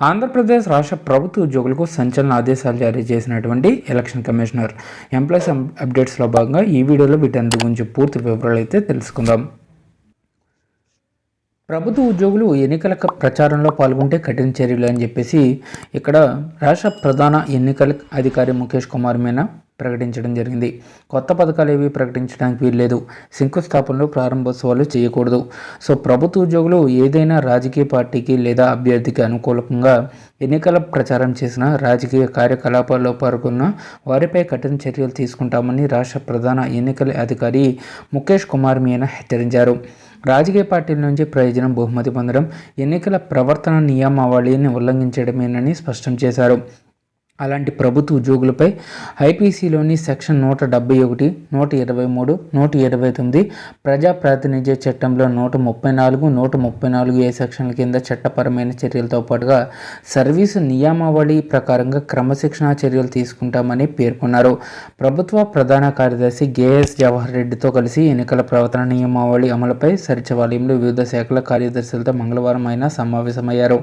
ఆంధ్రప్రదేశ్ రాష్ట్ర ప్రభుత్వ ఉద్యోగులకు సంచలన ఆదేశాలు జారీ చేసినటువంటి ఎలక్షన్ కమిషనర్ ఎంప్లాయీస్ అప్డేట్స్లో భాగంగా ఈ వీడియోలో వీటన్నిటి గురించి పూర్తి వివరాలు అయితే తెలుసుకుందాం. ప్రభుత్వ ఉద్యోగులు ఎన్నికల ప్రచారంలో పాల్గొంటే కఠిన చర్యలు అని చెప్పేసి ఇక్కడ రాష్ట్ర ప్రధాన ఎన్నికల అధికారి ముఖేష్ కుమార్ మీనా ప్రకటించడం జరిగింది. కొత్త పథకాలు ఏవి ప్రకటించడానికి వీల్లేదు. శంకుస్థాపనలు ప్రారంభోత్సవాలు చేయకూడదు. సో ప్రభుత్వ ఉద్యోగులు ఏదైనా రాజకీయ పార్టీకి లేదా అభ్యర్థికి అనుకూలంగా ఎన్నికల ప్రచారం చేసిన రాజకీయ కార్యకలాపాల్లో పాల్గొన్న వారిపై కఠిన చర్యలు తీసుకుంటామని రాష్ట్ర ప్రధాన ఎన్నికల అధికారి ముఖేష్ కుమార్ మీనా హెచ్చరించారు. రాజకీయ పార్టీల నుంచి ప్రయోజనం బహుమతి పొందడం ఎన్నికల ప్రవర్తన నియమావళిని ఉల్లంఘించడమేనని స్పష్టం చేశారు. అలాంటి ప్రభుత్వ ఉద్యోగులపై ఐపీసీలోని సెక్షన్ నూట డెబ్బై ఒకటి నూట ఇరవై మూడు నూట ఇరవై తొమ్మిది ప్రజా ప్రాతినిధ్య చట్టంలో నూట ముప్పై నాలుగు నూట ముప్పై నాలుగు ఏ సెక్షన్ల కింద చట్టపరమైన చర్యలతో పాటుగా సర్వీసు నియమావళి ప్రకారంగా క్రమశిక్షణా చర్యలు తీసుకుంటామని పేర్కొన్నారు. ప్రభుత్వ ప్రధాన కార్యదర్శి గేఎస్ జవహర్ రెడ్డితో కలిసి ఎన్నికల ప్రవర్తన నియమావళి అమలుపై సచివాలయంలో వివిధ శాఖల కార్యదర్శులతో మంగళవారం ఆయన సమావేశమయ్యారు.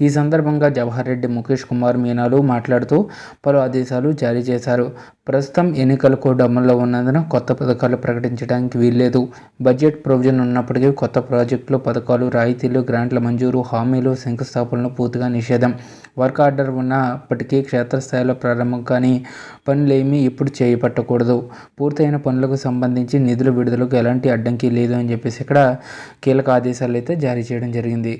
ఈ సందర్భంగా జవహర్ రెడ్డి ముఖేష్ కుమార్ మీనాలు మాట్లాడుతూ పలు ఆదేశాలు జారీ చేశారు. ప్రస్తుతం ఎన్నికల కోడ్ అమల్లో ఉన్నందున కొత్త పథకాలు ప్రకటించడానికి వీల్లేదు. బడ్జెట్ ప్రొవిజన్ ఉన్నప్పటికీ కొత్త ప్రాజెక్టులు పథకాలు రాయితీలు గ్రాంట్ల మంజూరు హామీలు శంకుస్థాపనలు పూర్తిగా నిషేధం. వర్క్ ఆర్డర్ ఉన్నప్పటికీ క్షేత్రస్థాయిలో ప్రారంభం కానీ పనులేమీ ఇప్పుడు చేపట్టకూడదు. పూర్తయిన పనులకు సంబంధించి నిధుల విడుదలకు ఎలాంటి అడ్డంకి లేదు అని చెప్పేసి ఇక్కడ కీలక ఆదేశాలు అయితే జారీ చేయడం జరిగింది.